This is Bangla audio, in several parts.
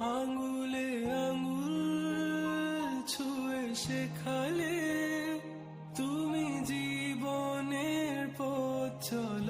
আঙুলে আঙুল ছুঁয়ে শেখালে তুমি জীবনের পথ চলা।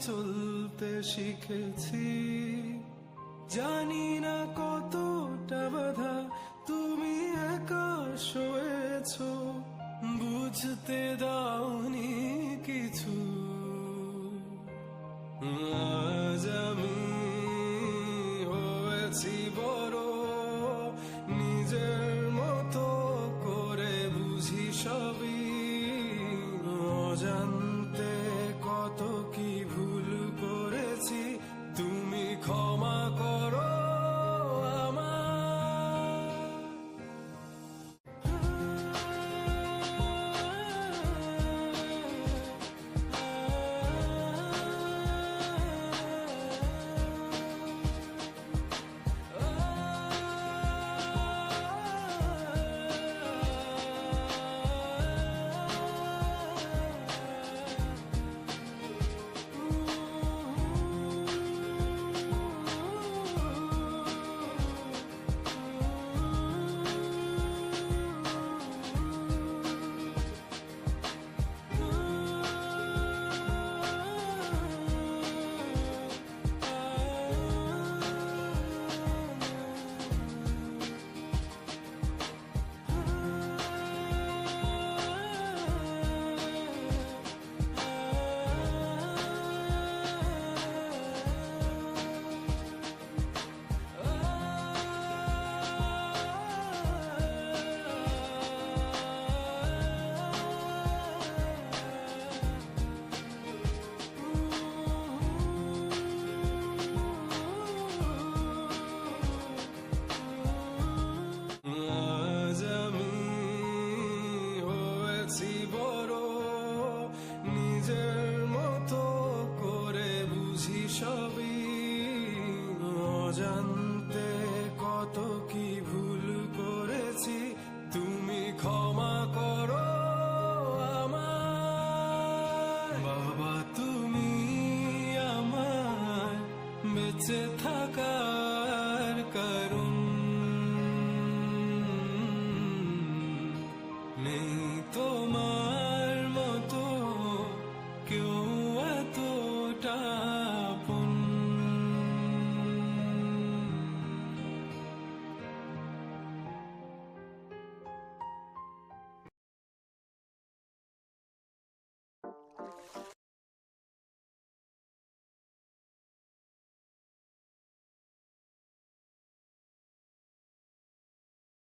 চলতে শিখেছি। জানি না কতটা বাধা তুমি একা শোয়েছ বুঝতে দাওনি কিছু। সবই অজান্তে কত কি ভুল করেছি, তুমি ক্ষমা করো আমার বাবা, তুমি আমার বেঁচে থাকার কারণ